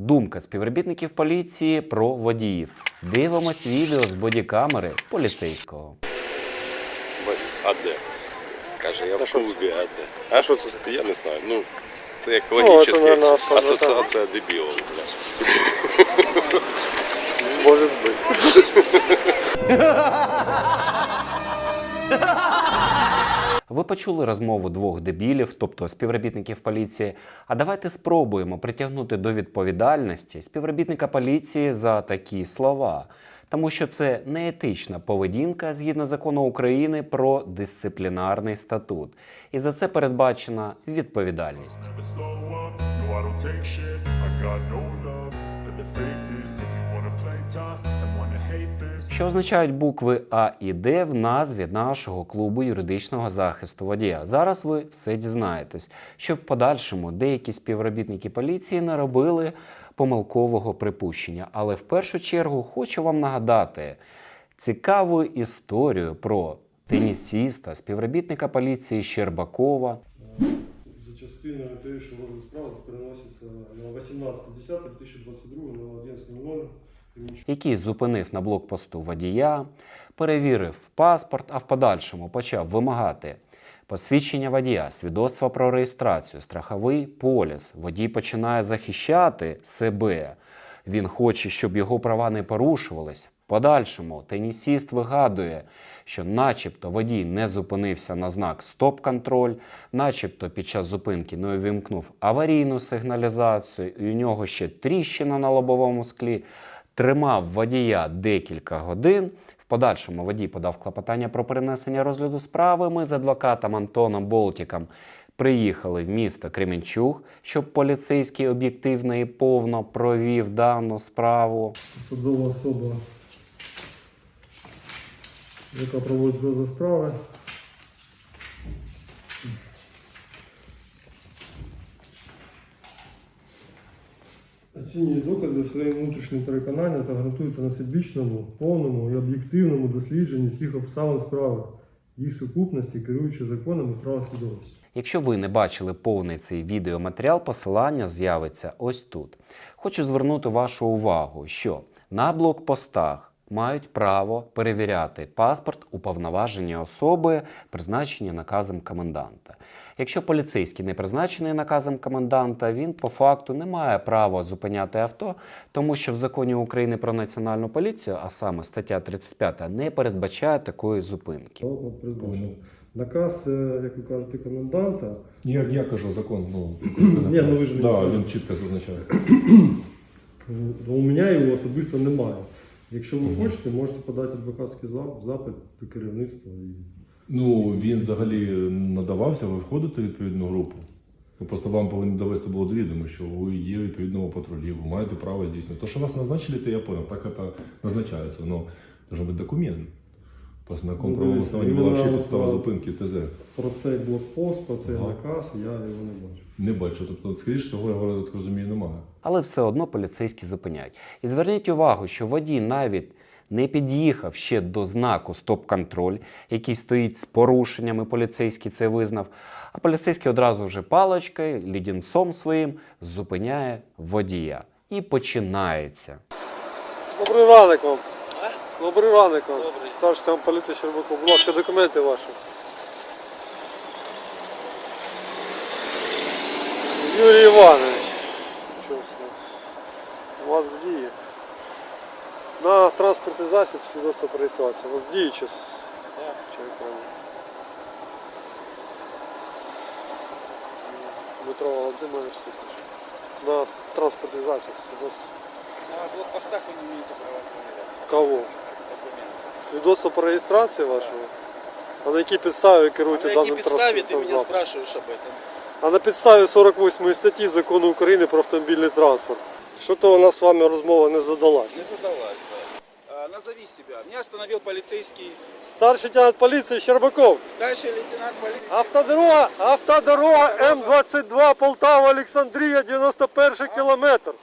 Думка співробітників поліції про водіїв. Дивимось відео з бодікамери поліцейського. А де? Каже, я в клубі, а де? А що це таке? Я не знаю. Ну, це як це, логічна асоціація дебілів. бля. Может быть. Ви почули розмову двох дебілів, тобто співробітників поліції. А давайте спробуємо притягнути до відповідальності співробітника поліції за такі слова. Тому що це неетична поведінка згідно закону України про дисциплінарний статут. І за це передбачена відповідальність. Що означають букви А і Д в назві нашого клубу юридичного захисту водія? Зараз ви все дізнаєтесь, щоб в подальшому деякі співробітники поліції не робили помилкового припущення. Але в першу чергу хочу вам нагадати цікаву історію про тенісіста, співробітника поліції Щербакова, За частиною те, що переноситься на 18.10.2022 на 11.00. приміщення який зупинив на блокпосту водія, перевірив паспорт, а в подальшому почав вимагати посвідчення водія, свідоцтва про реєстрацію, страховий поліс. Водій починає захищати себе. Він хоче, щоб його права не порушувались. Подальшому тенісіст вигадує, що начебто водій не зупинився на знак стоп-контроль, начебто під час зупинки не увімкнув аварійну сигналізацію, і у нього ще тріщина на лобовому склі тримав водія декілька годин. В подальшому водій подав клопотання про перенесення розгляду справи. Ми з адвокатом Антоном Болтіком приїхали в місто Кременчуг, щоб поліцейський об'єктивно і повно провів дану справу. Судова особа, яка проводить розгляд справи. Оцінює докази своїм внутрішнім переконанням та ґрунтується на всебічному, повному і об'єктивному дослідженні всіх обставин справи, їх сукупності, керуючи законами права свідомості. Якщо ви не бачили повний цей відеоматеріал, посилання з'явиться ось тут. Хочу звернути вашу увагу, що на блокпостах мають право перевіряти паспорт уповноважені особи, призначені наказом коменданта. Якщо поліцейський не призначений наказом коменданта, він по факту не має права зупиняти авто, тому що в законі України про національну поліцію, а саме стаття 35, не передбачає такої зупинки. Наказ, е, як ви кажете, коменданта Я, я кажу закон, ну, Ні, ну ви ж да, він чітко зазначає. Ну, У мене його особисто немає. Якщо ви хочете, можете подати адвокатський зап- запит до керівництва. І... Ну, він взагалі надавався, ви входите в відповідну групу. Ну, Просто вам повинні довести було до відомо, що ви є відповідного патрулі, ви маєте право здійснювати. То, що вас назначили, то я понял, так это назначається. Воно должен бути документ. Просто на основанні була іменно підстава зупинки ТЗ. Про цей блокпост, про цей Ага. наказ я його не бачу. Не бачу. Тобто, скоріше всього, я говорю, так розумію, немає. але все одно поліцейські зупиняють. І зверніть увагу, що водій навіть не під'їхав ще до знаку стоп-контроль, який стоїть з порушеннями, поліцейський це визнав. А поліцейський одразу вже паличкою, лідінцом своїм зупиняє водія. І починається. Добрий ранок вам. Добрий ранок вам. Старший там поліція Щербаков. Будь ласка, документи ваші. Юрій Іванович. Чого? У вас в дії. На транспортний засіб свідоцтво про реєстрацію. У вас діє чи, с- чи електронне? Дмитро Володимирович Супич. На транспортний засіб свідоцтво. На блокпостах вы не имеете права Кого? документы. Свідоцтво про реєстрацію вашого? А на якій підставі ви А керуєте на какие даним підставі ты транспортним меня засобом? спрашиваешь об этом? А на підставі 48 статті Закону України про автомобільний транспорт. Що то у нас з вами розмова не задалась? Не задалась, да. А, назови себя. Меня остановил полицейский, Старший лейтенант поліції Щербаков. старший лейтенант полиции. Автодорога, автодорога М22 Полтава Олександрія 91 кілометр.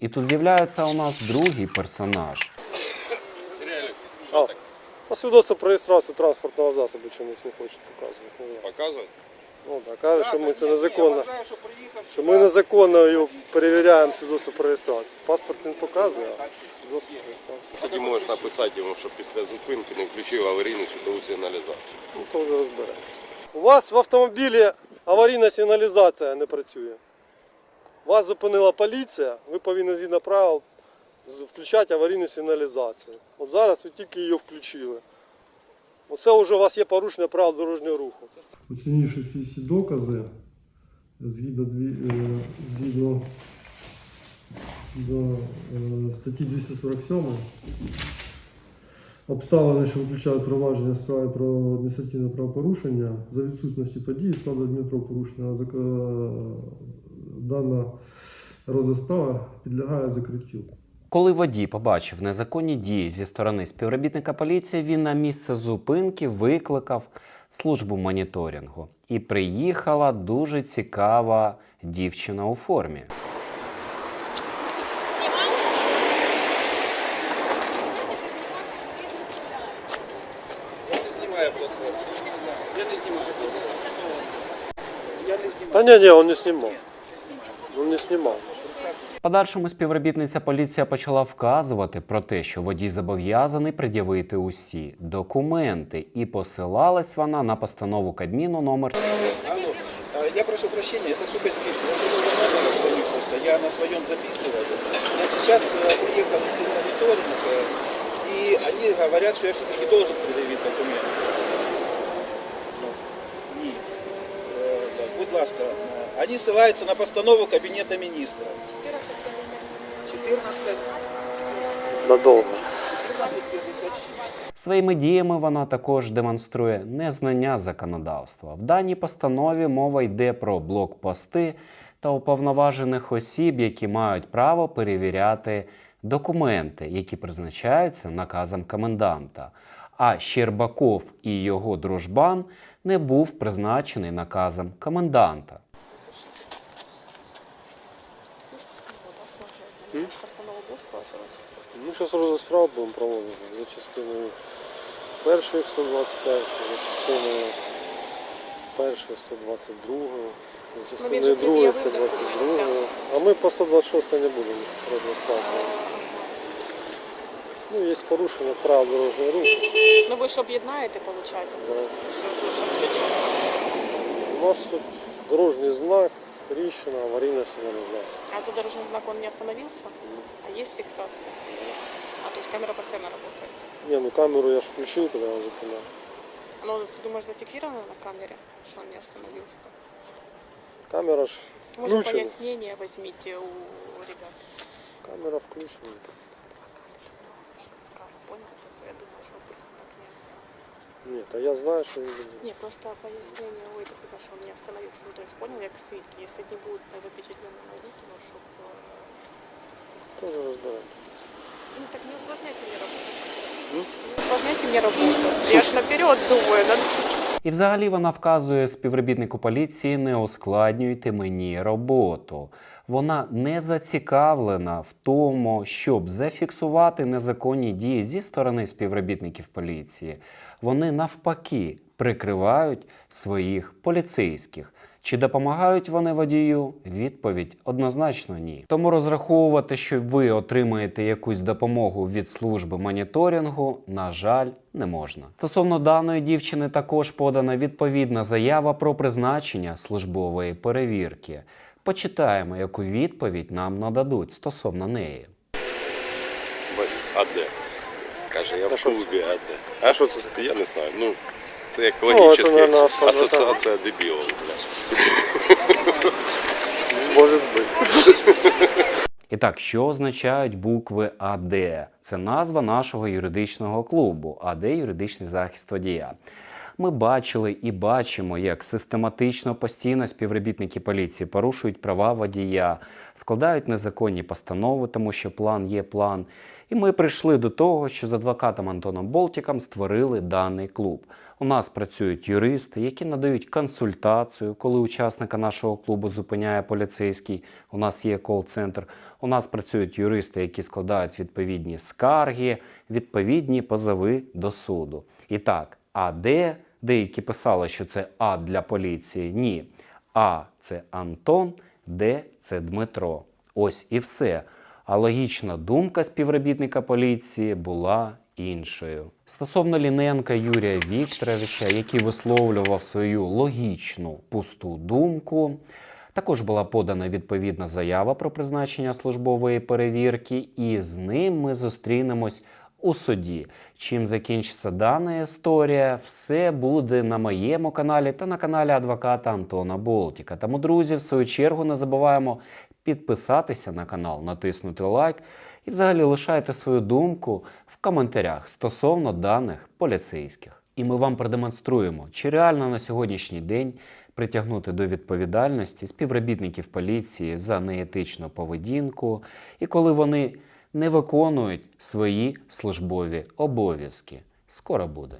І тут з'являється у нас другий персонаж. Сергей Алексеевич, А, что так? свідоцтво про реєстрацію транспортного засобу чомусь не хочуть показувати. Не знаю. Показувати? Ну, так, каже, що ми це незаконно. Що Що ми незаконно його перевіряємо свідоцтво про реєстрацію. Паспорт він показує, а свідоцтво про реєстрацію. Тоді можеш написати йому, що після зупинки не включив аварійну світову сигналізацію. Ну, то вже розберемося. У вас в автомобілі аварійна сигналізація не працює. Вас зупинила поліція, ви повинні згідно правил включати аварійну сигналізацію. От зараз ви тільки її включили. Оце вже у вас є порушення правил дорожнього руху. Оцінивши всі ці докази, згідно, е, згідно до е, статті 247, обставини, що виключають провадження справи про адміністративне правопорушення, за відсутності події складу адмінправопорушення, е, дана розгляд підлягає закриттю. Коли водій побачив незаконні дії зі сторони співробітника поліції, він на місце зупинки викликав службу моніторингу. І приїхала дуже цікава дівчина у формі. Я не знімаю блокпост. Я не ні, ні, він не знімав. Він не знімав. В подальшому співробітниця поліція почала вказувати про те, що водій зобов'язаний пред'явити усі документи, і посилалась вона на постанову Кабміну номер Алло, а, я прошу прощения, это сука спит. Я забыл номер звоню просто. Я на своем записываю. Я сейчас э, приехал в мониторинг, э, и они говорят, что я все-таки должен предъявить документы. Будь ласка, они ссылаются на постанову Кабинета министров. 14, Надовго. 1456. Своїми діями вона також демонструє незнання законодавства. В даній постанові мова йде про блокпости та уповноважених осіб, які мають право перевіряти документи, які призначаються наказом коменданта. А Щербаков і його дружбан не був призначений наказом коменданта. Постанову слаживать? Ну, зараз розгляд справ будемо проводити за частиною першої 121, за частиною першої 122, за частиною другої 122. документи. А ми по 126 не будемо розгляд справ проводити. Ну, є порушення правил дорожнього руху. Ну ви ж об'єднаєте, виходить? Да. Все, щоб все чітко. У нас тут дорожній знак, тріщина, аварійна сигналізація. А за дорожным знаком не остановился? А есть фиксация? А то есть камера постоянно работает? Ні, ну камеру я ж включив, коли я зупиняв. Ну, ты думаешь, зафиксировано на камере, что он не остановился? Камера ж Может, включена. пояснение возьмите у ребят. Камера включена. остановился. Ні, та я знаю, що він буде. Не, просто пояснение у этого, что он не остановился. Ну, то есть, понял, как свидки. Если не будут запечатлены на видео, чтобы... Теж розберемо. Ну, так не усложняйте мне работу. Не усложняйте мне работу. Я ж наперед думаю. надо І взагалі вона вказує співробітнику поліції не ускладнюйте мені роботу. Вона не зацікавлена в тому, щоб зафіксувати незаконні дії зі сторони співробітників поліції. Вони навпаки прикривають своїх поліцейських. Чи допомагають вони водію? Відповідь однозначно ні. Тому розраховувати, що ви отримаєте якусь допомогу від служби моніторингу, на жаль, не можна. Стосовно даної дівчини також подана відповідна заява про призначення службової перевірки. Почитаємо, яку відповідь нам нададуть стосовно неї. А де? Каже, я в клубі, а де? А що це таке? Я не знаю. Ну, це як це, логічна наверно, асоціація дебілів. Може бути. І так, що означають букви АД? Це назва нашого юридичного клубу АД юридичний захист водія. Ми бачили і бачимо, як систематично постійно співробітники поліції порушують права водія, складають незаконні постанови, тому що план є план. І ми прийшли до того, що з адвокатом Антоном Болтіком створили даний клуб. У нас працюють юристи, які надають консультацію, коли учасника нашого клубу зупиняє поліцейський. У нас є кол-центр. У нас працюють юристи, які складають відповідні скарги, відповідні позови до суду. І так, АД Деякі писали, що це А для поліції. Ні. А це Антон, Д це Дмитро. Ось і все. А логічна думка співробітника поліції була іншою. Стосовно Ліненка Юрія Вікторовича, який висловлював свою логічну пусту думку, також була подана відповідна заява про призначення службової перевірки, і з ним ми зустрінемось у суді. Чим закінчиться дана історія, все буде на моєму каналі та на каналі адвоката Антона Болтіка. Тому, друзі, в свою чергу не забуваємо підписатися на канал, натиснути лайк і взагалі лишайте свою думку в коментарях стосовно даних поліцейських. І ми вам продемонструємо, чи реально на сьогоднішній день притягнути до відповідальності співробітників поліції за неетичну поведінку, і коли вони не виконують свої службові обов'язки. Скоро буде.